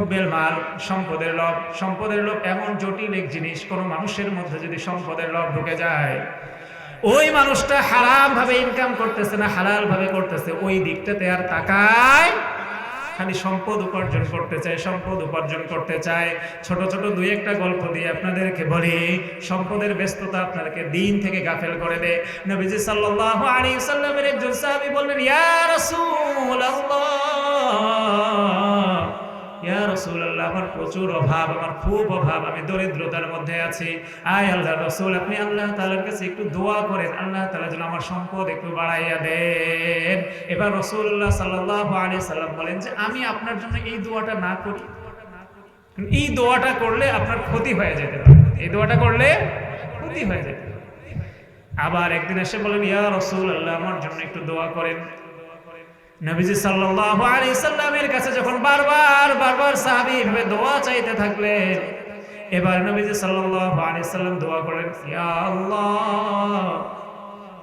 হুব্বেল মাল, সম্পদের লোভ। সম্পদের লোভ এমন জটিল এক জিনিস, কোনো মানুষের মধ্যে যদি সম্পদের লোভ ঢুকে যায়, ওই মানুষটা হারাম ভাবে ইনকাম করতেছে না হালাল ভাবে করতেছে, ওই দিকটাতে আর তাকায় খালি সম্পদ উপার্জন করতে চায়, সম্পদ উপার্জন করতে চায়। ছোট ছোট দুই একটা গল্প দিয়ে আপনাদেরকে বলি, সম্পদের ব্যস্ততা আপনাদেরকে দিন থেকে গাফেল করে দেয়। নবীজি সাল্লাল্লাহু আলাইহি সাল্লামের একজন সাহাবী বললেন, ইয়া রাসূলুল্লাহ আমি আপনার জন্য এই দোয়াটা না করি। এই দোয়াটা করলে আপনার ক্ষতি হয়ে যেতে পারে। এই দোয়াটা করলে ক্ষতি হয়ে যেতে আবার একদিন এসে বলেন, ইয়া রসুল আল্লাহ আমার জন্য একটু দোয়া করেন। নবীজি সাল্লাল্লাহু আলাইহি সাল্লামের কাছে যখন বারবার বারবার সাহাবী এভাবে দোয়া চাইতে থাকলেন, এবার নবীজি সাল্লাল্লাহু আলাইহি সাল্লাম দোয়া করেন আল্লাহ,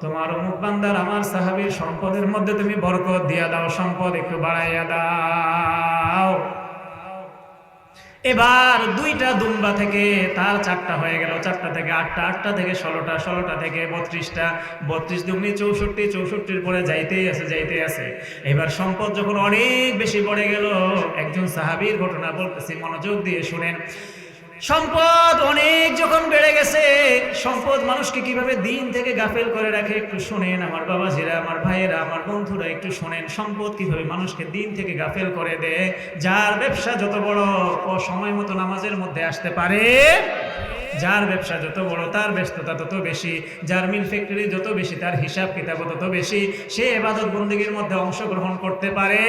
তোমার অমুক বান্দার আমার সাহাবীর সম্পদের মধ্যে তুমি বরকত দিয়া দাও, সম্পদ একটু বাড়াইয়া দাও। এবার দুইটা দুম্বা থেকে তার চারটা হয়ে গেল। চারটা থেকে আটটা আটটা থেকে ষোলোটা ষোলোটা থেকে বত্রিশটা। বত্রিশ দুমনি চৌষট্টি, চৌষট্টির পরে যাইতেই আছে যাইতেই আছে। এবার সম্পদ যখন অনেক বেশি পড়ে গেল, একজন সাহাবির ঘটনা বলতেছি, মনোযোগ দিয়ে শুনেন। সম্পদ অনেক যখন বেড়ে গেছে, সম্পদ মানুষকে কীভাবে দিন থেকে গাফেল করে রাখে একটু শোনেন আমার বাবাজিরা, আমার ভাইয়েরা, আমার বন্ধুরা একটু শোনেন, সম্পদ কীভাবে মানুষকে দিন থেকে গাফেল করে দেয়, যার ব্যবসা যত বড় ও সময় মতো নামাজের মধ্যে আসতে পারে, যার ব্যবসা যত বড়, তার ব্যস্ততা তত বেশি, যার মিল ফ্যাক্টরি যত বেশি, তার হিসাব কিতাব তত বেশি, সে এবাদত বন্দীগীর মধ্যে অংশগ্রহণ করতে পারে।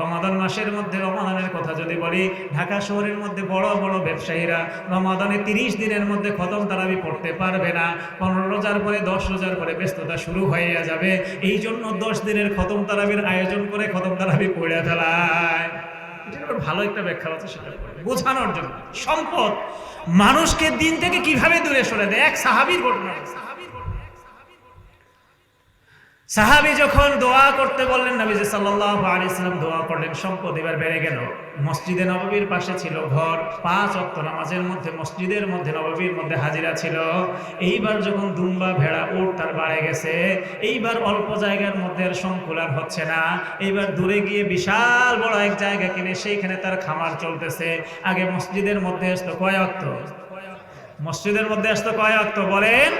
রমাদান মাসের মধ্যে রমাদানের কথা যদি বলি, ঢাকা শহরের মধ্যে বড় বড় ব্যবসায়ীরা রমাদানে তিরিশ দিনের মধ্যে খতম তারাবি পড়তে পারবে না। পনেরো রোজার পরে, দশ রোজার পরে ব্যস্ততা শুরু হয়ে যাবে। এই জন্য দশ দিনের খতম তারাবির আয়োজন করে খতম তারাবি পড়ে ফেলায়। ভালো একটা ব্যাখ্যা আছে সেটা বোঝানোর জন্য। সম্পদ মানুষকে দিন থেকে কীভাবে দূরে সরে দেয়? এক সাহাবির ঘটনা। সাহাবি যখন দোয়া করতে বললেন নবীজি সাল্লাল্লাহু আলাইহি সাল্লাম দোয়া করলেন, সম্পদ এবার বেড়ে গেল। মসজিদে নববীর পাশে ছিল ঘর, পাঁচ ওয়াক্ত নামাজের মধ্যে, মসজিদের মধ্যে, নববীর মধ্যে হাজিরা ছিল। এইবার যখন দুম্বা, ভেড়া, উট তার বাড়ে গেছে, এইবার অল্প জায়গার মধ্যে আর সংকুল আর হচ্ছে না। এইবার দূরে গিয়ে বিশাল বড় এক জায়গা কিনে, সেইখানে তার খামার চলতেছে। আগে মসজিদের মধ্যে আসতো কয় ওয়াক্ত? মসজিদের মধ্যে আসতো কয় ওয়াক্ত? বলেন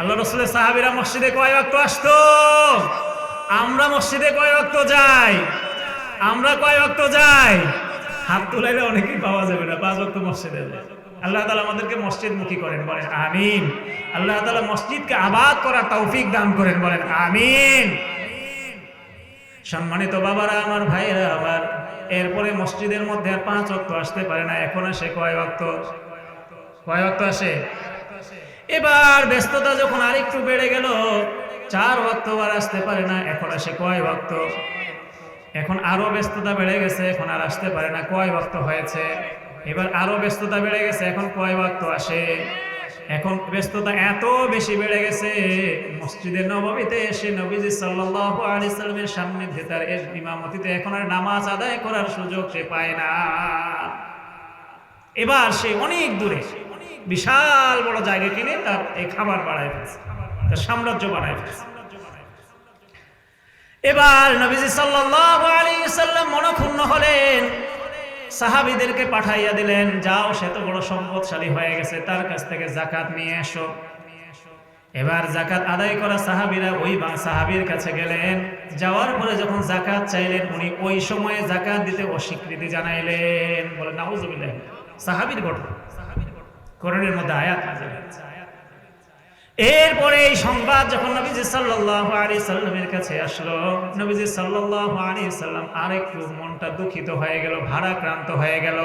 আল্লাহ রসুলের সাহাবিরা মসজিদে কয় ওয়াক্ত আসতো? আমরা মসজিদে কয় ওয়াক্ত যাই? আমরা কয় ওয়াক্ত যাই? হাত তুলাইলে অনেকেই পাওয়া যাবে না, পাঁচ ওয়াক্ত মসজিদে আল্লাহ তালা আমাদেরকে মসজিদ মুখী করেন, বলেন আমিন। আল্লাহ তালা মসজিদকে আবাদ করার তৌফিক দান করেন, বলেন আমিন। সম্মানিত বাবারা, আমার ভাইয়েরা, আমার এরপরে মসজিদের মধ্যে আর পাঁচ ওয়াক্ত আসতে পারে না, এখন আসে কয় ওয়াক্ত? কয় ওয়াক্ত আসে? এবার ব্যস্ততা যখন আরেকটু বেড়ে গেল, চার ভক্ত আর আসতে পারে না, এখন আসে কয় ভক্ত? এখন আরও ব্যস্ততা বেড়ে গেছে, এখন আর আসতে পারে না, কয় ভক্ত হয়েছে? এবার আরও ব্যস্ততা বেড়ে গেছে, এখন কয় ভক্ত আসে? এখন ব্যস্ততা এত বেশি বেড়ে গেছে, মসজিদে নবমীতে এসে নবীজি সাল্লাল্লাহু আলাইহি সাল্লামের সামনে এর ইমামতিতে এখন আর নামাজ আদায় করার সুযোগ সে পায় না। এবার সে অনেক দূরে বিশাল বড় জায়গা কিনে তার এই খাবার বাড়ায় ফেলছে, তার সাম্রাজ্য বাড়ায় ফেলছে। এবার নবীজি সাল্লাম মনক্ষুণ্ণ হলেন। সাহাবীদেরকে পাঠাইয়া দিলেন, যাও, সে তো বড় সম্পদশালী হয়ে গেছে, তার কাছ থেকে জাকাত নিয়ে এসো। এবার জাকাত আদায় করা সাহাবিরা ওই বা সাহাবীর কাছে গেলেন। যাওয়ার পরে যখন জাকাত চাইলেন, উনি ওই সময়ে জাকাত দিতে অস্বীকৃতি জানাইলেন। বলে নাউজুবিল্লাহ, সাহাবীর ঘটনা কোরআনের মধ্যে আয়াত নাযিল হয়েছে। এরপরে এই সংবাদ যখন নবীজি সাল্লাল্লাহু আলাইহি সাল্লামের কাছে আসলো, নবীজি সাল্লাল্লাহু আলাইহি সাল্লাম আরেকটু মনটা দুঃখিত হয়ে গেল, ভারাক্রান্ত হয়ে গেল।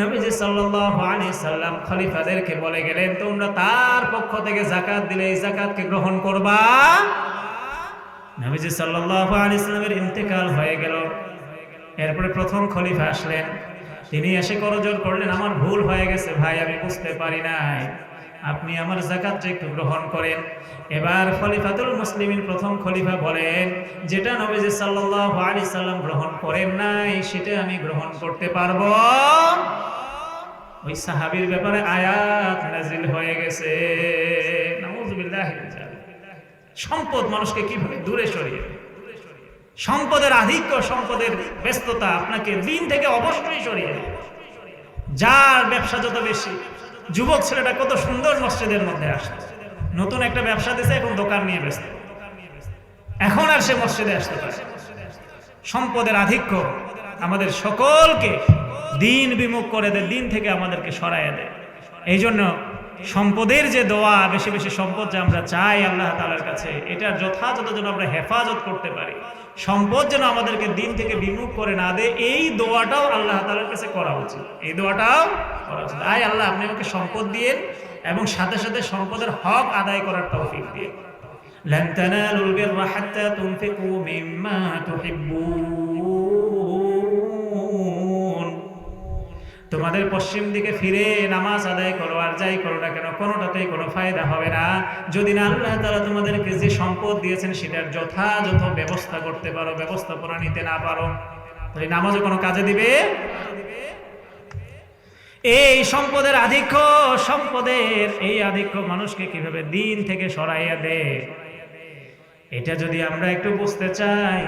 নবীজি সাল্লাল্লাহু আলাইহি সাল্লাম খলিফাদেরকে বলে গেলেন, তোমরা তার পক্ষ থেকে যাকাত দিলে এই যাকাতকে গ্রহণ করবা? নবীজি সাল্লাল্লাহু আলাইহি সাল্লামের ইন্তেকাল হয়ে গেল। এরপরে প্রথম খলিফা আসলেন। তিনি এসে করজোর করলেন, আমার ভুল হয়ে গেছে ভাই, আমি বুঝতে পারি নাই আপনি আমার জাকাতটা একটু গ্রহণ করেন এবার খলিফাতুল মুসলিমিন প্রথম খলিফা বলেন, যেটা নবীজি সাল্লাল্লাহু আলাইহি সাল্লাম গ্রহণ করেন নাই, সেটা আমি গ্রহণ করতে পারব ওই সাহাবীর ব্যাপারে আয়াত নাজিল হয়ে গেছে। সম্পদ মানুষকে কীভাবে দূরে সরিয়ে। সম্পদের আধিক্য, সম্পদের ব্যস্ততা আপনাকে দিন থেকে অবশ্যই সরিয়ে যার ব্যবসা যত বেশি, যুবক ছেলেটা কত সুন্দর মসজিদের মধ্যে আসে নতুন একটা ব্যবসা দিছে, এখন দোকান নিয়ে ব্যস্ত। এখন আর সে মসজিদে আসতে পারে সম্পদের আধিক্য আমাদের সকলকে দিন বিমুখ করে দেয়, দিন থেকে আমাদেরকে সরাইয়া দেয়। এই জন্য সম্পদের যে দোয়া বেশি বেশি সম্পদ যে আমরা চাই আল্লাহ তালার কাছে এটার যথাযথ যেন আমরা হেফাজত করতে পারি সম্পদ যেন আমাদেরকে দিন থেকে বিমুখ করে না দেয় এই দোয়াটাও আল্লাহ তালার কাছে করা উচিত এই দোয়াটাও করা উচিত আয় আল্লাহ আপনি আমাকে সম্পদ দিয়েন এবং সাথে সাথে সম্পদের হক আদায় করার তৌফিক দিয়ে لن تنالوا البر حتى تنفقوا مما تحبون তোমাদের পশ্চিম দিকে ফিরে নামাজ আদায় করো, আর যাই করো না কেন, কোনোটাতেই কোনো ফায়দা হবে না। যদি না, আল্লাহ তারা তোমাদেরকে যে সম্পদ দিয়েছেন, সেটার যথাযথ ব্যবস্থা করতে পারো, ব্যবস্থাপনা নিতে না পারো। তাহলে নামাজে কোনো কাজে দিবে? এই সম্পদের আধিক্য, সম্পদের এই আধিক্য মানুষকে কীভাবে দিন থেকে সরাইয়া দেয়? এটা যদি আমরা একটু বুঝতে চাই,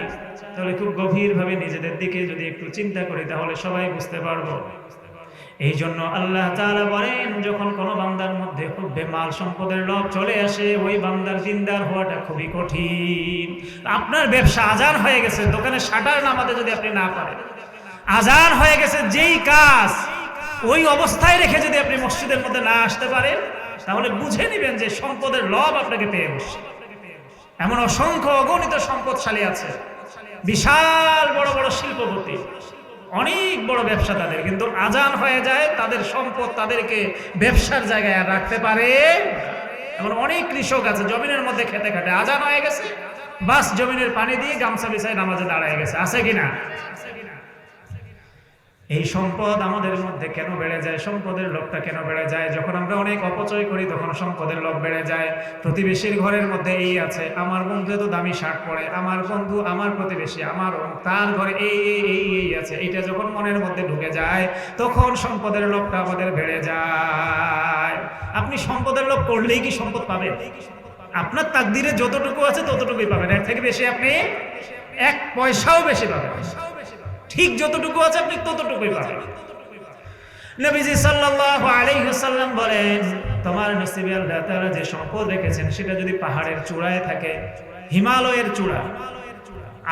তাহলে খুব গভীরভাবে নিজেদের দিকে যদি একটু চিন্তা করি, তাহলে সবাই বুঝতে পারব। এই জন্য আল্লাহ তাআলা বলেন, যখন কোনো বান্দার মধ্যে খুব বেমাল সম্পদের লোভ চলে আসে, ওই বান্দার দিনদার হওয়াটা খুবই কঠিন। আপনার ব্যবসা আজান হয়ে গেছে দোকানে শাটার নামাতে যদি আপনি না পারেন, আজান হয়ে গেছে যেই কাজ, ওই অবস্থায় রেখে যদি আপনি মসজিদের মধ্যে না আসতে পারেন, তাহলে বুঝে নেবেন যে সম্পদের লোভ আপনাকে পেয়ে বসছে। এমন অসংখ্য অগণিত সম্পদশালী আছে, বিশাল বড় বড় শিল্পপতি। অনেক বড় ব্যবসা তাদের, কিন্তু আজান হয়ে যায়, তাদের সম্পদ তাদেরকে ব্যবসার জায়গায় আর রাখতে পারে এমন অনেক কৃষক আছে, জমিনের মধ্যে খেতে খাটে, আজান হয়ে গেছে, বাস জমিনের পানি দিয়ে গামছা বিছায় নামাজে দাঁড়ায় গেছে, আছে কিনা এই সম্পদ আমাদের মধ্যে কেন বেড়ে যায়? সম্পদের লোভটা কেন বেড়ে যায়? যখন আমরা অনেক অপচয় করি, তখন সম্পদের লোভ বেড়ে যায়। প্রতিবেশীর ঘরের মধ্যে এই আছে, আমার বন্ধু তো দামি শার্ট পরে, আমার বন্ধু আমার প্রতিবেশী, আমার তার ঘরে এই এই এই আছে। এটা যখন মনের মধ্যে ঢুকে যায়, তখন সম্পদের লোভটা আমাদের বেড়ে যায়। আপনি সম্পদের লোভ করলেই কি সম্পদ পাবেন? আপনার তাকদিরে যতটুকু আছে ততটুকুই পাবেন। এর থেকে বেশি আপনি এক পয়সাও বেশি পাবেন ঠিক যতটুকু আছে আপনি ততটুকুই পাবেন। নবীজি সাল্লাল্লাহু আলাইহি ওয়াসাল্লাম বলেন, তোমার নসিবে আল্লাহ তাআলা যে সম্পদ রেখেছেন, সেটা যদি পাহাড়ের চূড়ায় থাকে, হিমালয়ের চূড়া,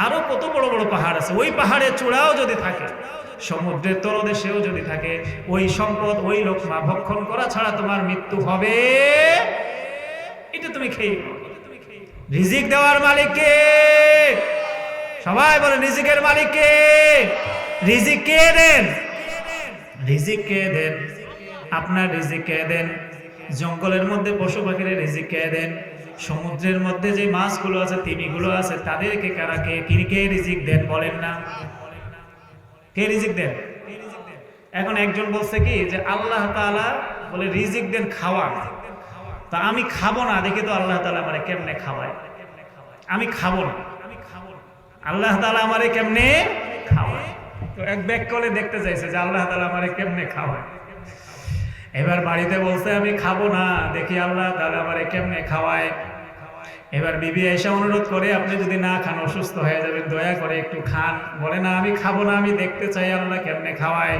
আরও কত বড় বড় পাহাড় আছে, ওই পাহাড়ের চূড়াও যদি থাকে, সমুদ্রের তলদেশেও যদি থাকে, ওই সম্পদ, ওই লোকমা ভক্ষণ করা ছাড়া তোমার মৃত্যু হবে। এটা তুমি খেয়ে রিজিক দেওয়ার মালিককে সবাই বলে, রিজিকের মালিক কে? রিজিক কে দেন? রিজিক কে দেন? আপনার রিজিক কে দেন? জঙ্গলের মধ্যে পশু পাখির রিজিক কে দেন? সমুদ্রের মধ্যে যে মাছগুলো আছে, তিমিগুলো আছে, তাদেরকে কারা কে কি কে রিজিক দেন বলেন না। কে রিজিক দেন? এখন একজন বলছে কি যে, আল্লাহ তাআলা বলে, রিজিক দেন খাওয়া তা আমি খাব না, দেখি তো আল্লাহ তাআলা মানে কেমনে খাওয়ায়? আমি খাব না। আল্লাহ তালা আমারে কেমনে খাওয়ায়? এক ব্যাগ কলে দেখতে চাইছে যে আল্লাহ তালা আমারে কেমনে খাওয়ায়? এবার বাড়িতে বলছে, আমি খাব না, দেখি আল্লাহ তালা আমারে কেমনে খাওয়ায়? এবার বিবি এসে অনুরোধ করে, আপনি যদি না খান, অসুস্থ হয়ে যাবেন, দয়া করে একটু খান। বলে, না, আমি খাব না, আমি দেখতে চাই আল্লাহ কেমনে খাওয়ায়।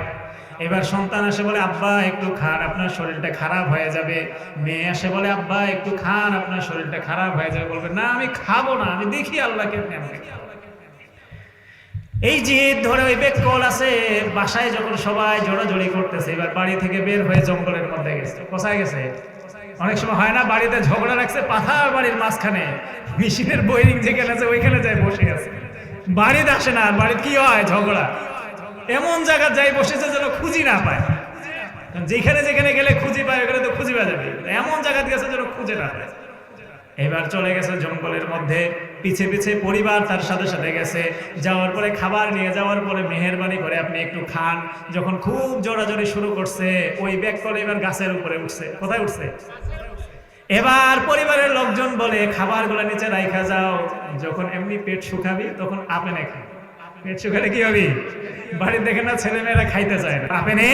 এবার সন্তান আসে বলে, আব্বা, একটু খান, আপনার শরীরটা খারাপ হয়ে যাবে। মেয়ে আসে বলে, আব্বা, একটু খান, আপনার শরীরটা খারাপ হয়ে যাবে। বলবে, না, আমি খাব না, আমি দেখি আল্লাহ কেমনে খাওয়ায়। এই জিদ ধরে ওই বেকল আছে, বাসায় যখন সবাই জড়াজড়ি করতেছে, এবার বাড়ি থেকে বের হয়ে জঙ্গলের মধ্যে গেছে। কোথায় গেছে? অনেক সময় হয় না, বাড়িতে ঝগড়া রাখছে পাথার বাড়ির মাঝখানে। মেশিনের বোরিং যেখানে আছে, ওইখানে যায় বসে আছে। বাড়িতে আসে না, বাড়িতে কি হয় ঝগড়া? এমন জায়গা যাই বসেছে যেন খুঁজি না পায়। যেখানে যেখানে গেলে খুঁজি পায়, ওখানে তো খুঁজি পাওয়া যাবে। এমন জায়গা গেছে যেন খুঁজে না পায়। এবার চলে গেছে জঙ্গলের মধ্যে। পিছে পিছে পরিবার তার সাথে সাথে গেছে। যাওয়ার পরে খাবার নিয়ে যাওয়ার পরে মেহরবানি করে আপনি একটু খান। যখন খুব জোরাজোরি শুরু করছে, ওই ব্যাগ করে এবার গাছের উপরে উঠছে। কোথায় উঠছে? এবার পরিবারের লোকজন বলে খাবার খাবারগুলো নিচে রাইখা যাও। যখন এমনি পেট শুকাবি, তখন আপেনে খাই পেট শুকালে কি হবি? বাড়ির দেখে না ছেলে মেয়েরা খাইতে চায় না। আপেনে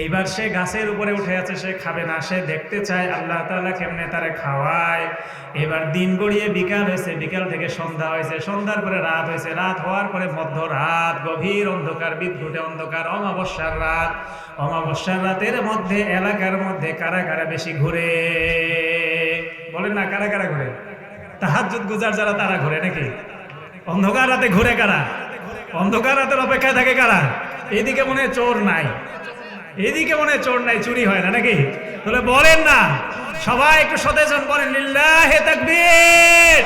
এইবার সে গাছের উপরে উঠে আছে, সে খাবে না। সে দেখতে চায় আল্লাহ তাআলা কেমনে তারে খাওয়ায়। এবার দিন গড়িয়ে বিকাল হয়েছে, বিকাল থেকে সন্ধ্যা হয়েছে। সন্ধ্যার পরে রাত হয়েছে। রাত হওয়ার পরে মধ্য রাত, গভীর অন্ধকার বিদ্যুটে অন্ধকার, অমাবস্যার রাত। অমাবস্যার রাতের মধ্যে, এলাকার মধ্যে কারা কারা বেশি ঘুরে? বলেন না, কারা কারা ঘুরে? তাহাজ্জুদ গুজার যারা, তারা ঘুরে নাকি? অন্ধকার রাতে ঘুরে কারা? অন্ধকার রাতের অপেক্ষায় থাকে কারা? এদিকে মনে চোর নাই। এদিকে মনে চোর নাই, চুরি হয় না নাকি? তাহলে বলেন না। সবাই একটু সতেজন বলেন, লিল্লাহে তাকবীর!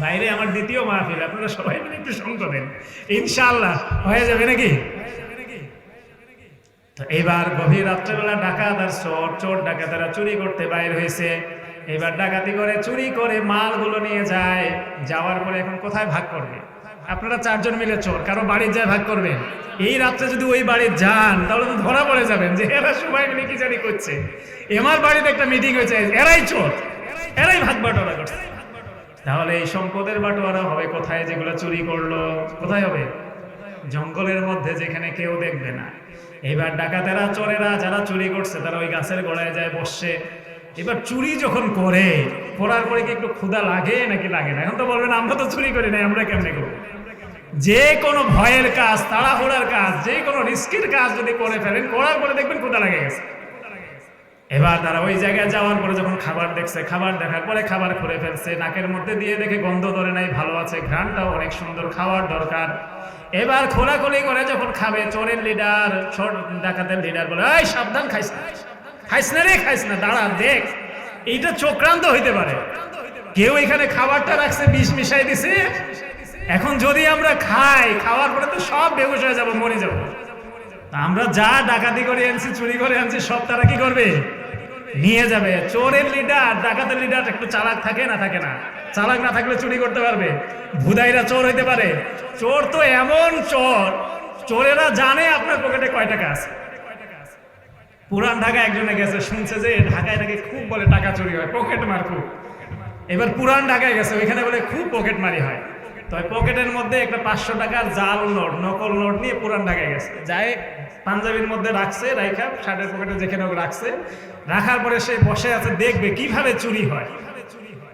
বাইরে আমার দ্বিতীয় মাহফিল, আপনারা সবাই মিলে একটু সঙ্গ দেন। ইনশাআল্লাহ, হয়ে যাবে নাকি? তো এবার গভীর রাত্রেবেলা ডাকাত আর চোর চোর ডাকাতেরা চুরি করতে বাইর হয়েছে। এবার ডাকাতি করে, চুরি করে মালগুলো নিয়ে যায়। যাওয়ার পরে এখন কোথায় ভাগ করবে? আপনারা চারজন মিলে চোর, কারও বাড়ি যায় ভাগ করবেন। এই রাত্রে যদি ওই বাড়ি যান, তাহলে তো ধরা পড়ে যাবেন যে এরা সবাই মিলে কি জানি করছে। এমার বাড়িতে একটা মিটিং হয়েছে, এরাই চোর, এরাই ভাগ বাটোয়ারা করছে। তাহলে এই সম্পদের বাটোয়ারা হবে কোথায় যেগুলো চুরি করল? কোথায় হবে? জঙ্গলের মধ্যে যেখানে কেউ দেখবে না। এবার ডাকাতেরা, চোরেরা যারা চুরি করছে, তারা ওই গাছের গোড়ায় যায়, বসছে। এবার চুরি যখন করে, করার পরে কি একটু ক্ষুধা লাগে নাকি লাগে না? এখন তো বলবেন আমরা তো চুরি করি নাই আমরা কেমনে করব? যে কোনো ভয়ের কাজ, তাড়াহুড়ার কাজ, যে কোনো রিস্কের কাজ যদি করে ফেলেন, করার পরে দেখবেন ক্ষুধা লাগে গেছে। এবার তারা ওই জায়গায় যাওয়ার পরে যখন খাবার দেখছে, খাবার দেখার পরে খাবার করে ফেলছে, নাকের মধ্যে দিয়ে দেখে গন্ধ ধরে নাই, ভালো আছে, ঘ্রাণটাও অনেক সুন্দর, খাওয়ার দরকার। এবার খোলাখুলি করে যখন খাবে, চোরের লিডার ছোট ডাকাতের লিডার বলে সাবধান খাইস না। খাইস না রে, খাইস না, দাঁড়া, দেখ। এইটা চক্রান্ত হইতে পারে। কেউ এখানে খাবারটা রাখছে, বিষ মিশাই দিছে। এখন যদি আমরা খাই, খাওয়ার পরে তো সব বেহুশ হয়ে যাব, মরে যাব। আমরা যা ডাকাতি করে আনছি, চুরি করে আনছি, সব তারা কি করবে? নিয়ে যাবে। চোরের লিডার, ডাকাতের লিডার, একটু চালাক থাকে না থাকে না। চালাক না থাকলে চুরি করতে পারবে। ভুদাইরা চোর হইতে পারে। চোর তো এমন চোর। চোরেরা জানে আপনার পকেটে কয় টাকা আছে। পুরান ঢাকা একজনে গেছে, শুনছে যে ঢাকায় নাকি খুব বলে টাকা চুরি হয়, পকেট মার খুব। এবার পুরান ঢাকায় গেছে, ওইখানে বলে খুব পকেট মারি হয়। তো পকেটের মধ্যে একটা পাঁচশো টাকার জাল নোট, নকল নোট নিয়ে পুরান ঢাকায় গেছে। যাই পাঞ্জাবির মধ্যে রাখছে, রাইখা, শার্টের পকেটে যেখানে রাখছে। রাখার পরে সে বসে আছে, দেখবে কীভাবে চুরি হয়।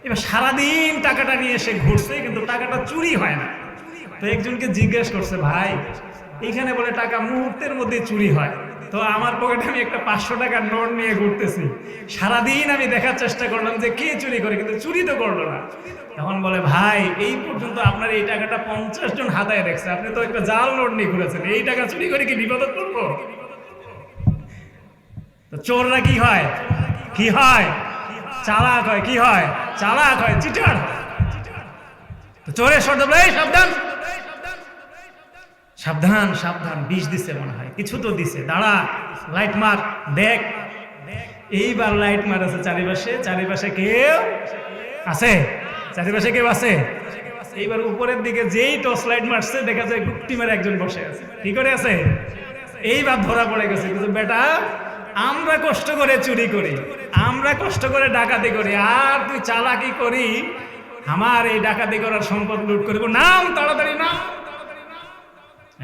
এবার সারাদিন টাকাটা নিয়ে সে ঘুরছে, কিন্তু টাকাটা চুরি হয় না। তো একজনকে জিজ্ঞেস করছে, ভাই, এখানে বলে টাকা মুহূর্তের মধ্যে চুরি হয়। তো আমার পকেটে আমি একটা পাঁচশো টাকার নোট নিয়ে ঘুরতেছি। সারাদিন আমি দেখার চেষ্টা করলাম যে কে চুরি করে কিন্তু চুরি তো করল না। তখন বলে ভাই এই পর্যন্ত আপনার এই টাকাটা পঞ্চাশ জন হাতায় দেখছে আপনি তো একটা জাল নোট নিয়ে ঘুরেছেন। এই টাকা চুরি করে কি বিপদত করব তো চোররা কি হয়? কি হয়? চালাক হয়। কি হয়? চালাক হয়। চিটার। চোরের শব্দ বলে "এই, সাবধান! সাবধান সাবধান, বিষ দিছে মনে হয়। কিছু তো দিছে। দাঁড়া লাইট মার, দেখ। এইবার লাইট মার আছে চারিপাশে। চারিপাশে কেউ আছে? চারিপাশে কেউ আছে? এইবার উপরের দিকে যেই টর্চ লাইট মারছে, দেখা যায় টিমের একজন বসে আছে। কি করে আছে? এইবার ধরা পড়ে গেছে। কিন্তু বেটা, আমরা কষ্ট করে চুরি করি। আমরা কষ্ট করে ডাকাতি করি। আর তুই চালাকি করি। আমার এই ডাকাতি করার সম্পদ লুট করব। নাম, তাড়াতাড়ি নাম।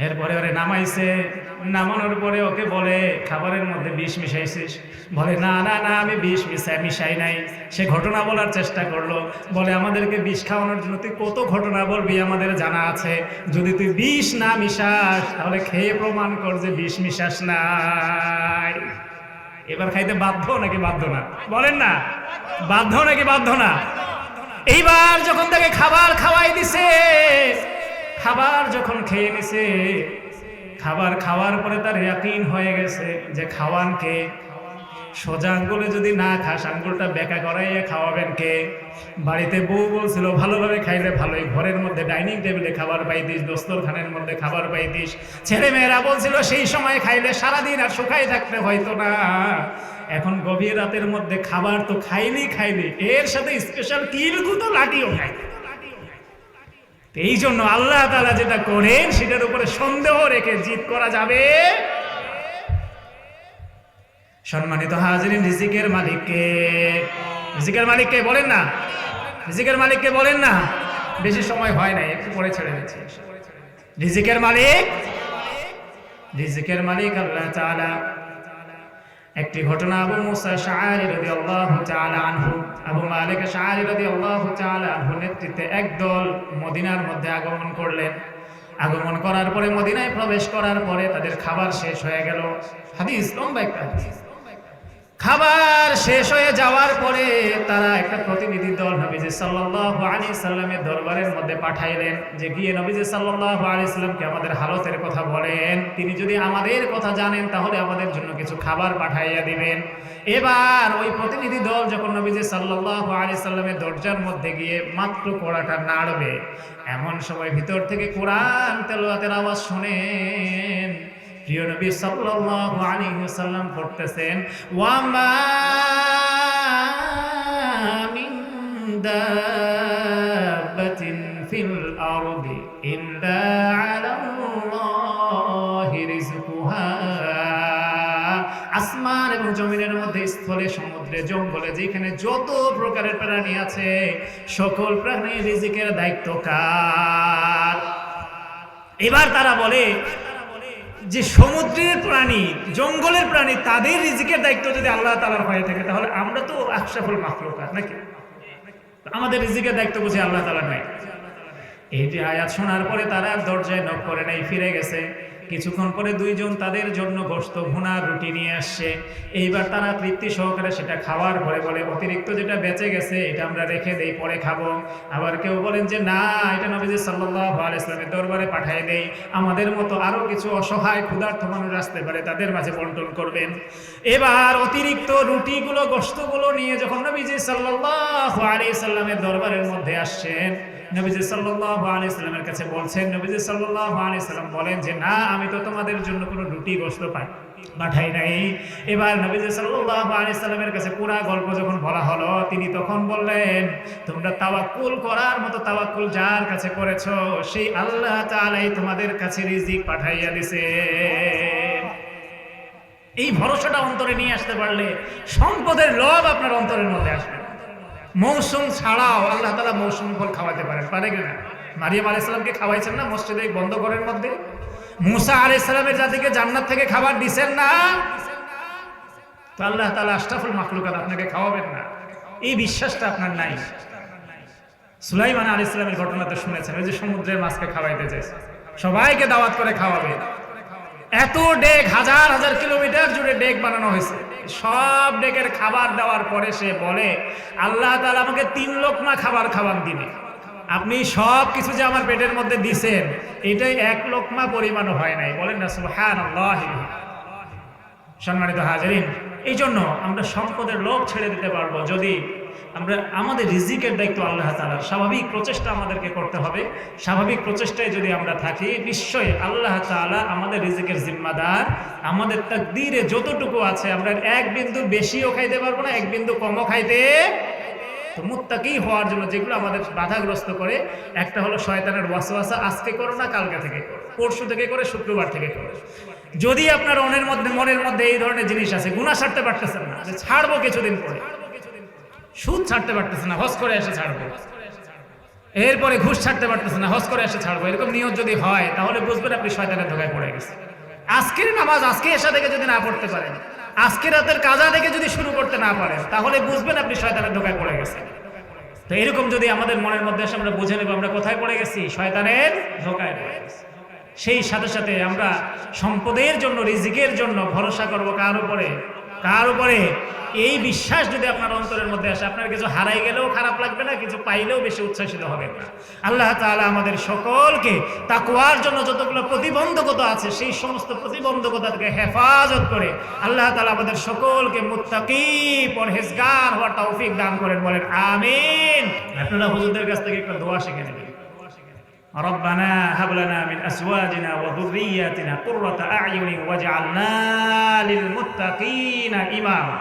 এরপরে ওরে নামাইছে, নামানোর পরে ওকে বলে, খাবারের মধ্যে বিষ মিশাইছিস? বলে, না না না, আমি বিষ মিশাই মিশাই নাই। সে ঘটনা বলার চেষ্টা করল। বলে, আমাদেরকে বিষ খাওয়ানোর জন্য তুই কত ঘটনা বলবি আমাদের জানা আছে। যদি তুই বিষ না মিশাস, তাহলে খেয়ে প্রমাণ কর যে বিষ মিশাস নাই। এবার খাইতে বাধ্য নাকি বাধ্য না? বলেন না। বাধ্য নাকি বাধ্য না? এইবার যখন তাকে খাবার খাওয়াই দিছে খাবার যখন খেয়ে নিছে, খাবার খাওয়ার পরে তার ইয়াকিন হয়ে গেছে যে, খাওয়ান কে? সোজা আঙ্গুলে যদি না খাস, আঙ্গুলটা বেকা করাইয়া খাওয়াবেন কে? বাড়িতে বউ বলছিল, ভালোভাবে খাইলে ভালোই। ঘরের মধ্যে ডাইনিং টেবিলে খাবার পাইতিস, দোস্তরখানের মধ্যে খাবার পাইতিস। ছেলে মেয়েরা বলছিল, সেই সময় খাইলে সারাদিন আর শুকাই থাকতে হয়তো না। এখন গভীর রাতের মধ্যে খাবার তো খাইনি খাইনি এর সাথে স্পেশাল কিলকু তো লাঠিও এই জন্য আল্লাহ তালা যেটা করেন, সেটার উপরে সন্দেহ রেখে জিত করা যাবে। সম্মানিত হাজিরিন, রিজিকের মালিককে। রিজিকের মালিককে বলেন না। রিজিকের মালিককে বলেন না। বেশি সময় হয় না একটু পরে ছেড়ে দিচ্ছি। রিজিকের মালিক? রিজিকের মালিক আল্লাহ তাআলা। একটি ঘটনা আবু মুসা শাআরি রাদিয়াল্লাহু আল্লাহ আনহু, আবু মালিক শাআরি রাদিয়াল্লাহু আল্লাহ আনহু নেতৃত্বে একদল মদিনার মধ্যে আগমন করলেন। আগমন করার পরে মদিনায় প্রবেশ করার পরে তাদের খাবার শেষ হয়ে গেল। হাদিস লম্বা একটা হাদিস। খাবার শেষ হয়ে যাওয়ার পরে তারা একটা প্রতিনিধি দল নবীজি সাল্লাল্লাহু আলাইহি সাল্লামের দরবারের মধ্যে পাঠাইলেন যে, গিয়ে নবীজি সাল্লাল্লাহু আলাইহি সাল্লামকে আমাদের হালতের কথা বলেন। তিনি যদি আমাদের কথা জানেন, তাহলে আমাদের জন্য কিছু খাবার পাঠাইয়া দিবেন। এবার ওই প্রতিনিধি দল যখন নবীজি সাল্লাল্লাহু আলাইহি সাল্লামের দরজার মধ্যে গিয়ে মাত্র কোড়াটা নাড়বে, এমন সময় ভিতর থেকে কোরআন তেলাওয়াতের আওয়াজ শুনেন। প্রিয় নবী সাল্লাল্লাহু আলাইহি ওয়াসাল্লাম পড়তেছেন ওয়ামা মিন দাব্বাতিন ফিল আরদি ইল্লা আলাল্লাহি রিজকুহা আসমান এবং জমিনের মধ্যে স্থলে, সমুদ্রে জঙ্গলে, যেখানে যত প্রকারের প্রাণী আছে, সকল প্রাণীর রিজিকের দায়িত্ব কার? এবার তারা বলে যে সমুদ্রের প্রাণী, জঙ্গলের প্রাণী, তাদের রিজিকের দায়িত্ব যদি আল্লাহ তালার হয়ে থাকে, তাহলে আমরা তো আশরাফুল মাখলুকাত নাকি? আমাদের রিজিকের দায়িত্ব বুঝে আল্লাহ তালা নাই এইটি আয়াত শোনার পরে তারা দরজায় নক করে নাই, ফিরে গেছে। কিছুক্ষণ পরে দুইজন তাদের জন্য গোস্ত ভুনা, রুটি নিয়ে আসছে। এইবার তারা তৃপ্তি সহকারে সেটা খাওয়ার পরে বলে, অতিরিক্ত যেটা বেঁচে গেছে, এটা আমরা রেখে দেই, পরে খাব। আবার কেউ বলেন যে, না, এটা নবীজি সাল্লাল্লাহু আলাইহি ইসলামের দরবারে পাঠিয়ে দেই। আমাদের মতো আরও কিছু অসহায় ক্ষুধার্থ মানুষ আসতে পারে, তাদের মাঝে বন্টন করবেন। এবার অতিরিক্ত রুটিগুলো গোস্তগুলো নিয়ে যখন নবীজি সাল্লাল্লাহু আলাইহি সাল্লামের দরবারের মধ্যে আসছেন নবীজি সাল্লাল্লাহু আলাইহি সাল্লামের কাছে নবীজি সাল্লাল্লাহু আলাইহি সাল্লাম বলেন যে, না, আমি তো তোমাদের জন্য কোনো রুটি পাই, পাঠাই নাই। এবার নবীজি সাল্লাল্লাহু আলাইহি সাল্লামের কাছে পুরা গল্প যখন বলা হলো, তিনি তখন বললেন, তোমরা তাওয়াক্কুল করার মতো তাওয়াক্কুল যার কাছে করেছ, সেই আল্লাহ তাআলাই তোমাদের কাছে রিজিক পাঠাইয়া দিছে। এই ভরসাটা অন্তরে নিয়ে আসতে পারলে সম্পদের লোভ আপনার অন্তরের মধ্যে আসবে মৌসুম ছাড়াও আল্লাহ তালা মৌসুম ফল খাওয়াতে পারেন, পারে কিনা মারিয়াম আলাইসালামকে খাওয়াইছেন না মসজিদে বন্ধ করেন মধ্যে? মুসা আলাইসালামের জাতিকে জান্নাত থেকে খাবার দিছেন না? তো আল্লাহ তালা আশরাফুল মাকলুকাত আপনাকে খাওয়াবেন না। এই বিশ্বাসটা আপনার নাই। সুলাইমান আলী ইসলামের ঘটনা তো শুনেছেন, ওই যে সমুদ্রের মাছকে খাওয়াইতে চাইছে। সবাইকে দাওয়াত করে খাওয়াবে। এত ডেক, হাজার হাজার কিলোমিটার জুড়ে ডেক বানানো হয়েছে। সব ডেকের খাবার দেওয়ার পরে সে বলে, আল্লাহ তালা আমাকে তিন লোকমা খাবার খাবার দিনে আপনি সব কিছু যে আমার পেটের মধ্যে দিছেন, এটাই এক লোকমা পরিমাণ হয় নাই। বলেন না সুহান আল্লাহ সম্মানিত হাজারিন এই জন্য আমরা সম্পদের লোক ছেড়ে দিতে পারব যদি আমরা আমাদের রিজিকের দায়িত্ব আল্লাহ তালার স্বাভাবিক প্রচেষ্টা আমাদেরকে করতে হবে। স্বাভাবিক প্রচেষ্টায় যদি আমরা থাকি, নিশ্চয়ই আল্লাহ তালা আমাদের রিজিকের জিম্মাদার, আমাদের তাকদিরে যতটুকু আছে আমরা এক বিন্দু বেশিও খাইতে পারব না, এক বিন্দু কমও খাইতে তো মুত্তাকি হওয়ার জন্য যেগুলো আমাদের বাধাগ্রস্ত করে, একটা হলো শয়তানের ওয়াসওয়াসা, আজকে করো না, কালকে থেকে করো। পরশু থেকে করে, শুক্রবার থেকে করো। যদি আপনার মনের মধ্যে মনের মধ্যে এই ধরনের জিনিস আছে গুণা ছাড়তে পারতেছেন না ছাড়বো কিছুদিন পরে। সুদ ছাড়তে পারতেছে না হস করে এসে ছাড়বো। এরপরে ঘুষ ছাড়তে পারতেছে না হস করে এসে ছাড়বো। এরকম নিয়ত যদি হয়, তাহলে বুঝবেন আপনি শয়তানের ধোকায় পড়ে গেছে আজকের নামাজ, আজকে এসা থেকে যদি না পড়তে পারেন আজকে রাতের কাজা দেখে যদি শুরু করতে না পারেন, তাহলে বুঝবেন আপনি শয়তানের ঢোকায় পড়ে গেছেন। তো এরকম যদি আমাদের মনের মধ্যে এসে আমরা বুঝে নেব, আমরা কোথায় পড়ে গেছি? শয়তানের ঢোকায় পড়ে গেছি। সেই সাথে সাথে আমরা সম্পদের জন্য, রিজিকের জন্য ভরসা করব কার উপরে? কার উপরে? এই বিশ্বাস যদি আপনার অন্তরের মধ্যে আসে, আপনার কিছু হারাই গেলেও খারাপ লাগবে না, কিছু পাইলেও বেশি উচ্ছ্বাসিত হবে না। আল্লাহ তাআলা আমাদের সকলকে তাকুয়ার জন্য যতগুলো প্রতিবন্ধকতা আছে, সেই সমস্ত প্রতিবন্ধকতা থেকে হেফাজত করে আল্লাহ তালা আমাদের সকলকে মুত্তাকি, পরহেজগার হওয়ার তৌফিক দান করেন, বলেন আমিন। আপনারা হুজুরদের কাছ থেকে একটা দোয়া শিখে নেবেন। ربنا هب لنا من ازواجنا وذرياتنا قرة اعين واجعلنا للمتقين اماما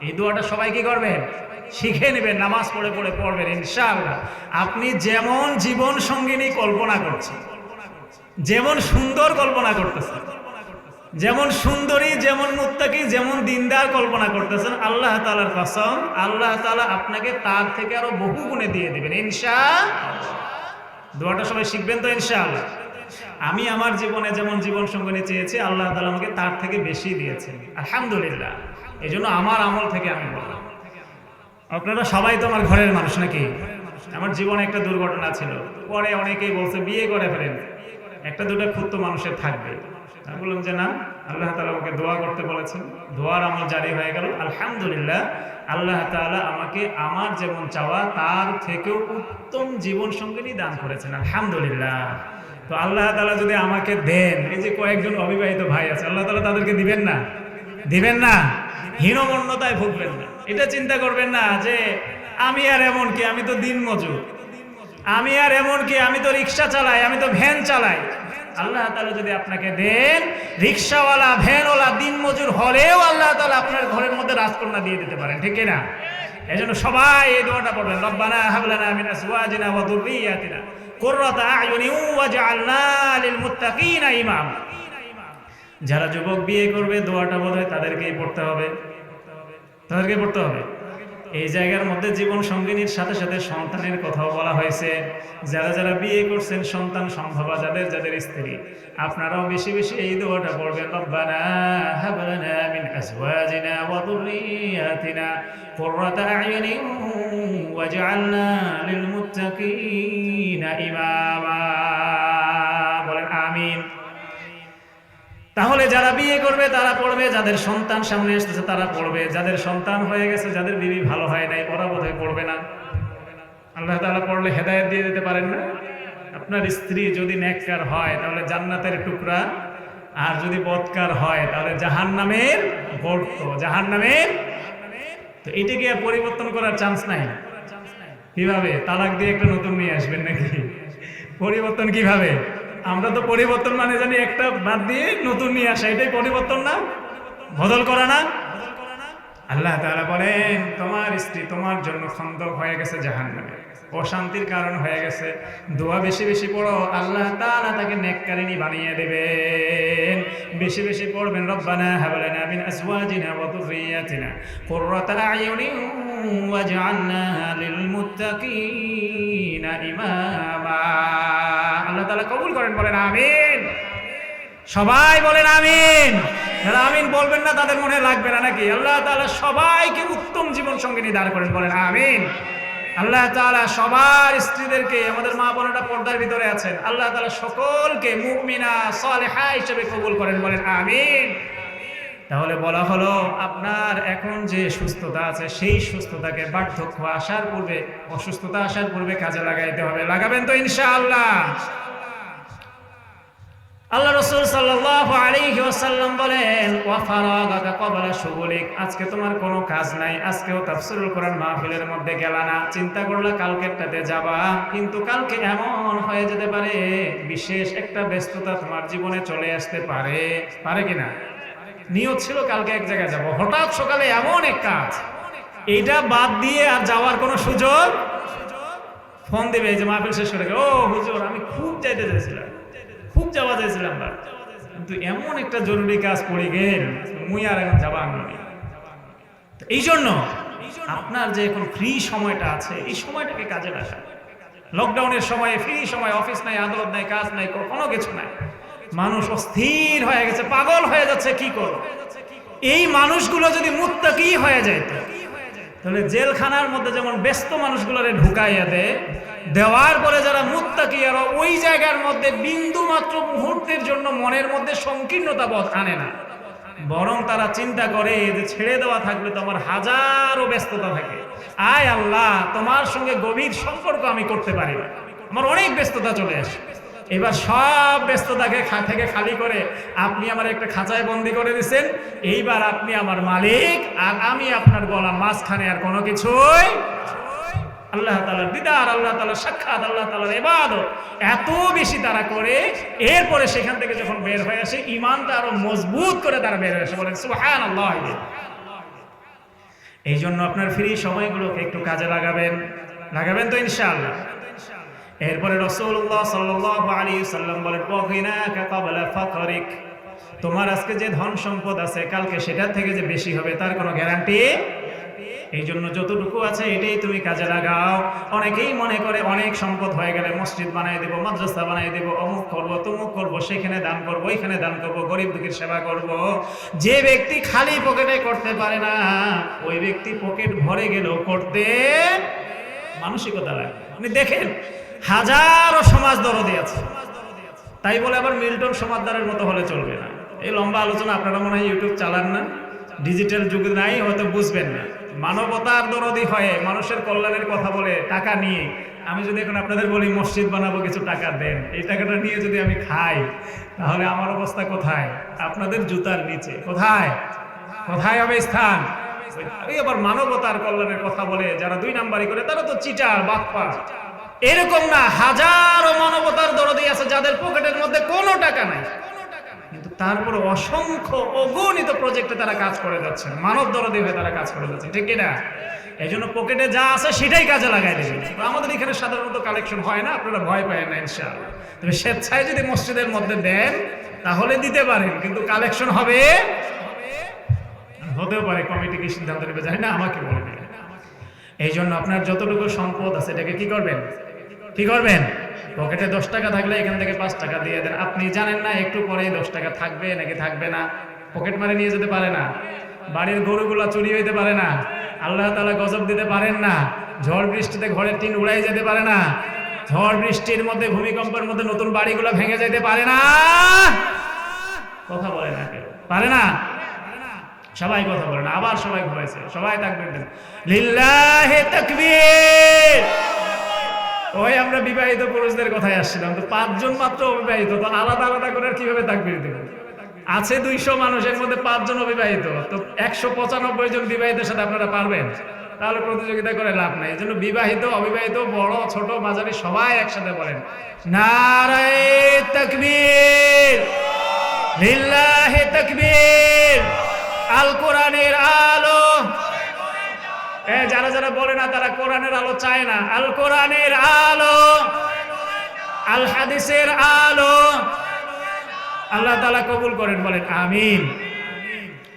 এই দোয়াটা সবাই কি করবেন শিখে নেবেন নামাজ পড়ে পড়ে পড়বেন ইনশাআল্লাহ আপনি যেমন জীবন সঙ্গিনী কল্পনা করছেন যেমন সুন্দর কল্পনা করতেছেন যেমন সুন্দরী যেমন মুত্তাকি যেমন দিনদার কল্পনা করতেছেন আল্লাহ তাআলার কসম আল্লাহ তাআলা আপনাকে তার থেকে আরো বহু গুণে দিয়ে দিবেন ইনশাআল্লাহ দোয়াটা সবাই শিখবেন তো ইনশাআল্লাহ। আমি আমার জীবনে যেমন জীবন সঙ্গনী চেয়েছি, আল্লাহ তাআলা আমাকে তার থেকে বেশি দিয়েছেন। আলহামদুলিল্লাহ। এই জন্য আমার আমল থেকে আমি বললাম। আপনারা সবাই তো আমার ঘরের মানুষ নাকি? আমার জীবনে একটা দুর্ঘটনা ছিল। পরে অনেকেই বলছে, বিয়ে করে ফেলেন। একটা দুটো ক্ষুদ্র মানুষের থাকবে। আমি বললাম যে না আল্লাহ তালা আমাকে দোয়া করতে বলেছেন। দোয়ার আমল জারি হয়ে গেল। আলহামদুলিল্লাহ, আল্লাহ তাআলা আমাকে আমার যেমন চাওয়া, তার থেকেও উত্তম জীবন সঙ্গিনী দান করেছেন। আলহামদুলিল্লাহ। তো আল্লাহ তাআলা যদি আমাকে দেন, এই যে কয়েকজন অবিবাহিত ভাই আছে, আল্লাহ তাআলা তাদেরকে দিবেন না? দিবেন না? হীনমন্যতায় ভুগবেন না। এটা চিন্তা করবেন না যে, আমি আর এমন কি? আমি তো দিন মজুর আমি আর এমন কি? আমি তো রিক্সা চালাই, আমি তো ভ্যান চালাই। আল্লাহ তাআলা যদি আপনাকে দেন, রিক্সাওয়ালা, ভ্যানওয়ালা দিন মজুর হলেও আল্লাহ তাআলা আপনার ঘরের মধ্যে রাজকন্যা দিয়ে দিতে পারেন, ঠিক না এই জন্য সবাই এই দোয়াটা পড়বেন, রব্বানা হাবলানা মিন আজওয়াজিনা ওয়া যুররিয়াতিনা কুররাতা আ'য়ুনিন ওয়াজআলনা লিল মুত্তাকিনা ইমামা। যারা যুবক বিয়ে করবে, দোয়াটা বোধ হয় তাদেরকেই পড়তে হবে। তাদেরকেই পড়তে হবে। এই জায়গার মধ্যে জীবন সঙ্গিনীর সাথে সাথে সন্তানের কথাও বলা হয়েছে। যারা যারা বিয়ে করছেন, সন্তান সম্ভবা যাদের যাদের স্ত্রী। আপনারাও বেশি বেশি এই দোয়াটা পড়বেন, রব্বানা ইমামা। তাহলে যারা বিয়ে করবে, তারা পড়বে, যাদের সন্তান সামনে আসতেছে তারা পড়বে। যাদের সন্তান হয়ে গেছে, যাদের বিবি ভালো হয় নাই, ওরা বোধহয় পড়বে না। আল্লাহ তাআলা পড়লে হেদায়েত দিয়ে দিতে পারেন না? আপনার স্ত্রী যদি নেককার হয়, তাহলে জান্নাতের টুকরা। আর যদি বৎকার হয়, তাহলে জাহান জাহান্নামের গর্ত, জাহান্নামের। তো এটাকে আর পরিবর্তন করার চান্স নাই। কীভাবে? তালাক দিয়ে একটা নতুন নিয়ে আসবেন নাকি? পরিবর্তন কীভাবে? আমরা তো পরিবর্তন মানে জানি একটা বাদ দিয়ে নতুন নিয়ে আসা, এটাই পরিবর্তন না? বদল করা না? আল্লাহ তাআলা বলেন, তোমার স্ত্রী তোমার জন্য খন্দক হয়ে গেছে জাহান্নামে। অশান্তির কারণ হয়ে গেছে। দোয়া বেশি বেশি পড়ো, আল্লাহ তাআলা তাকে নেককারিনী বানিয়ে দেবেন। বেশি বেশি পড়বেন, রব্বানা হাব লানা মিন আজওয়াজিনা ওয়া যুররিয়াতিনা কুররাতা আ'য়ুনিন ওয়াজআলনা লিল মুত্তাকিনা ইমামা। তাআলা কবুল করেন, বলেন আমিন। সবাই বলেন আমিন। যারা আমিন বলবেন না, তাদের মনে লাগবে না নাকি? আল্লাহ তাআলা সবাইকে উত্তম জীবন সঙ্গিনী দাঁড় করেন, বলেন আমিন। আল্লাহ তাআলা সবার স্ত্রীদেরকে, আমাদের মা বোনেরা পর্দার ভিতরে আছেন, আল্লাহ তাআলা সকলকে মুমিনা, সালেহা হিসেবে কবুল করেন, বলেন আমিন। তাহলে বলা হলো, আপনার এখন যে সুস্থতা আছে, সেই সুস্থতাকে বার্ধক্য আসার পূর্বে, অসুস্থতা আসার পূর্বে কাজে লাগাইতে হবে। লাগাবেন তো ইনশাআল্লাহ। আল্লাহ রসুল সাল্লাহ বলেন আজকে তোমার কোনো কাজ নাই, আজকেও তাফসীরুল কোরআন মাহফিলের মধ্যে গেলা না। চিন্তা করলা কালকেরটাতে যাবা, কিন্তু কালকে এমন হয়ে যেতে পারে, বিশেষ একটা ব্যস্ততা তোমার জীবনে চলে আসতে পারে। পারে কিনা নিয়ত ছিল কালকে এক জায়গায় যাব। হঠাৎ সকালে এমন এক কাজ, এইটা বাদ দিয়ে আর যাওয়ার কোনো সুযোগ? ফোন দেবে যে মাহফিল শেষ করে ও হুজুর, আমি খুব যাইতে চাইছিলাম। খুব যাওয়া চাইছিলাম বা কিন্তু এমন একটা জরুরি কাজ পড়ে গেল, মুই আর এখন যাবা আমি এই জন্য আপনার যে এখন ফ্রি সময়টা আছে, এই সময়টাকে কাজে লাগা লকডাউনের সময়ে ফ্রি সময় অফিস নাই, আদালত নাই, কাজ নাই কোনো কিছু নাই। মানুষ অস্থির হয়ে গেছে, পাগল হয়ে যাচ্ছে, কি করো এই মানুষগুলো যদি মুত্তাকি হয়ে যায় তাহলে জেলখানার মধ্যে যেমন ব্যস্ত মানুষগুলোরে ঢুকাইয়া দেয় দেওয়ার পরে যারা মুত্তাকি আর ওই জায়গার মধ্যে বিন্দু মাত্র মুহূর্তের জন্য মনের মধ্যে সংকীর্ণতা বোধ আনে না। বরং তারা চিন্তা করে যে ছেড়ে দেওয়া থাকলে তো আমার হাজারো ব্যস্ততা থাকে। আয় আল্লাহ, তোমার সঙ্গে গভীর সম্পর্ক আমি করতে পারি না। আমার অনেক ব্যস্ততা চলে আসে। এবার সব ব্যস্ততাকে থেকে খালি করে আপনি আমার একটা খাঁচায় বন্দি করে দিয়েছেন এইবার আপনি আমার মালিক আর আমি আপনার গলা মাঝখানে আর কোনো কিছুই আল্লাহ তালার দিদার, আল্লাহ তালার সাক্ষাৎ, আল্লাহ তালার এবাদত এত বেশি তারা করে, এরপরে সেখান থেকে যখন বের হয়ে আসে ইমানটা আরও মজবুত করে তারা বের হয়ে আসে, বলেন সুহান আল্লাহ এই জন্য আপনার ফ্রি সময়গুলোকে একটু কাজে লাগাবেন। লাগাবেন তো ইনশাআল্লাহ। এরপরে রসুল্লাহ সাল্লাহ আলী সাল্লাম বলেন, "ওয়াগিনাকা ক্বাবলা ফাকরিক। তোমার আজকে যে ধন সম্পদ আছে, কালকে সেটার থেকে যে বেশি হবে, তার কোনো গ্যারান্টি এই জন্য যতটুকু আছে এটাই তুমি কাজে লাগাও। অনেকেই মনে করে অনেক সম্পদ হয়ে গেলে মসজিদ বানাই দেবো, মাদ্রাসা বানাই দেবো, অমুক করব, তমুক করব, সেখানে দান করব, ওইখানে দান করব, গরিব দুঃখীর সেবা করব। যে ব্যক্তি খালি পকেটে করতে পারে না, ওই ব্যক্তি পকেট ভরে গেলেও করতে মানসিকতা লাগে। আপনি দেখেন, হাজারো সমাজ দরদি আছে। তাই বলে আবার মিল্টন সমাজদারের মতো হলে চলবে না। এই লম্বা আলোচনা আপনারা মনে হয় ইউটিউব চালান না? ডিজিটাল যুগে নাই, হয়তো বুঝবেন না। মানবতার দরদি হয়ে মানুষের কল্যাণের কথা বলে টাকা নিয়ে আমি যদি এখন আপনাদের বলি মসজিদ বানাবো, কিছু টাকা দেন। এই টাকাটা নিয়ে যদি আমি খাই, তাহলে আমার অবস্থা কোথায়? আপনাদের জুতার নিচে। কোথায়? কোথায় হবে স্থান? ওই আবার মানবতার কল্যাণের কথা বলে যারা দুই নাম্বারই করে, তারা তো চিটার, বাপ্পা। এরকম না, হাজারো মানবতার দরদি আছে যাদের পকেটের মধ্যে কোনো টাকা নাই। কিন্তু তারপর অসংখ্য অগণিত প্রজেক্টে তারা কাজ করে যাচ্ছে। মানব দরদি হয়ে তারা কাজ করে যাচ্ছে, ঠিক কিনা? এই জন্য পকেটে যা আছে সেটাই কাজে লাগাই দেবেন আমাদের এখানে সাধারণত কালেকশন হয় না, আপনারা ভয় পায় না, ইনশাআল্লাহ। তবে স্বেচ্ছায় যদি মসজিদের মধ্যে দেন, তাহলে দিতে পারেন, কিন্তু কালেকশন হবে? হতেও পারে কমিটি কি সিদ্ধান্ত নেবে জানি না, আমাকে বলে দেবে এই জন্য আপনার যতটুকু সম্পদ আছে, এটাকে কি করবেন? কি করবেন? পকেটে দশ টাকা থাকলে এখান থেকে পাঁচ টাকা দিয়ে দেন। আপনি জানেন না, একটু পরেই দশ টাকা থাকবে নাকি থাকবে না। পকেট মারে নিয়ে যেতে পারে না। বাড়ির গরুগুলা চুরি হইতে পারে না। আল্লাহ তালা গজব দিতে পারেন না। ঝড় বৃষ্টিতে ঘরের টিন উড়াই যেতে পারে না। ঝড় বৃষ্টির মধ্যে, ভূমিকম্পের মধ্যে নতুন বাড়িগুলো ভেঙে যেতে পারে না। কথা বলে না পারে না? সবাই কথা বলে না। আবার সবাই ঘুমাইছে। সবাই তাকবীর দেন লিল্লাহে তাকবীর। ওই আমরা বিবাহিত পুরুষদের কথায় আসছিলাম, তো পাঁচজন মাত্র অবিবাহিত, তো আলাদা আলাদা করে কীভাবে তাকবীর দেব? আছে দুইশো মানুষের মধ্যে পাঁচজন অবিবাহিত, তো একশো পঁচানব্বই জন বিবাহিতের সাথে আপনারা পারবেন? তাহলে প্রতিযোগিতা করে লাভ নাই এই জন্য বিবাহিত, অবিবাহিত, বড়, ছোট, মাঝারি, সবাই একসাথে বলেন, নারায় তাকবীর, লিল্লাহে তাকবীর, আল কোরআনের আলো এ, যারা যারা বলে না, তারা কোরআনের আলো চায় না। আল কোরআনের আলো, আল হাদিসের আলো। আল্লাহ তালা কবুল করেন, বলেন আমিন।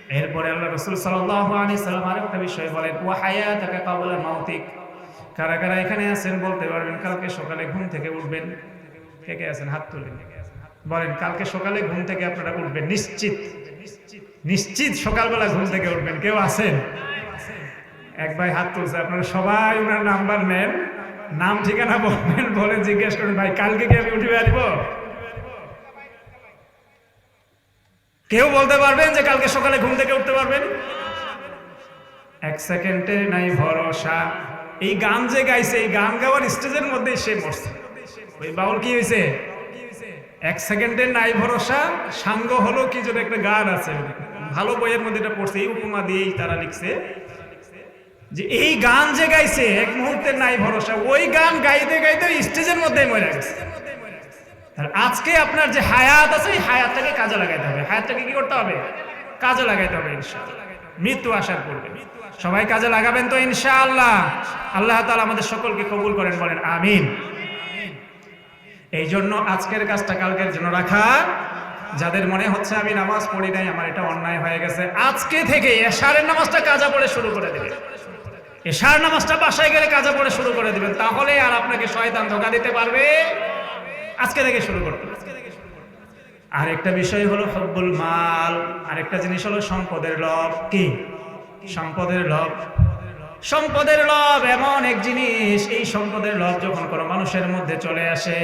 এরপরে আল্লাহ রাসূল সাল্লাল্লাহু আলাইহি সাল্লাম আরেকটা বিষয় বলেন, ওয়া হায়াতাকা ক্বাবলা মাউতিক। কারা কারা এখানে আছেন বলতে পারবেন, কালকে সকালে ঘুম থেকে উঠবেন। কে কে আছেন? হাত তুলেন। বলেন, কালকে সকালে ঘুম থেকে আপনারা উঠবেন, নিশ্চিত। নিশ্চিত সকালবেলা ঘুম থেকে উঠবেন। কেউ আছেন? এক ভাই হাত তুলছে। আপনারা সবাই ওনার নাম্বার নেন। নাম ঠিকানা বলবেন বলে জিজ্ঞেস করেন, ভাই, কালকে কি আমি উঠে আসব কেউ বলতে পারবেন যে কালকে সকালে ঘুম থেকে উঠতে পারবেন? এক সেকেন্ডে নাই ভরসা। এই গান যে গাইছে, এই গান গাওয়ার স্টেজের মধ্যে সে মরছে। ওই বাউল কি হয়েছে এক সেকেন্ডের নাই ভরসা। সাঙ্গ হলো কি যেন একটা গান আছে। ভালো বইয়ের মধ্যে এটা পড়ছে, এই উপমা দিয়েই তারা লিখছে। যে এই গান যে গাইছে, এক মুহূর্তের নাই ভরসা, ওই গান গাইতে গাইতে স্টেজের মধ্যে মরে গেছে। আর আজকে আপনার যে হায়াত আছে, এই হায়াতটাকে কাজে লাগাইতে হবে। হায়াতটাকে কি করতে হবে? কাজে লাগাইতে হবে, ইনশাআল্লাহ। মৃত্যু আসার পূর্বে। সবাই কাজে লাগাবেন তো, ইনশাআল্লাহ। আল্লাহ তাআলা আমাদের সকলকে কবুল করেন, বলেন, আমিন। এই জন্য আজকের কাজটা কালকের জন্য রাখা। যাদের মনে হচ্ছে আমি নামাজ পড়ি নাই, আমার এটা অন্যায় হয়ে গেছে। আজকে থেকে এশারের নামাজটা কাজা পড়ে শুরু করে দেবে। এশার নামাজটা বাসায় গেলে কাজা পড়ে শুরু করে দিবেন। তাহলে আর আপনাকে শয়তান ধোকা দিতে পারবে। আজকে থেকে শুরু করতে আরেকটা বিষয় হলো হব্বুল মাল। আরেকটা জিনিস হলো সম্পদের লভ। কি? সম্পদের লভ। সম্পদের লভ এমন এক জিনিস। এই সম্পদের লভ যখন কোনো মানুষের মধ্যে চলে আসে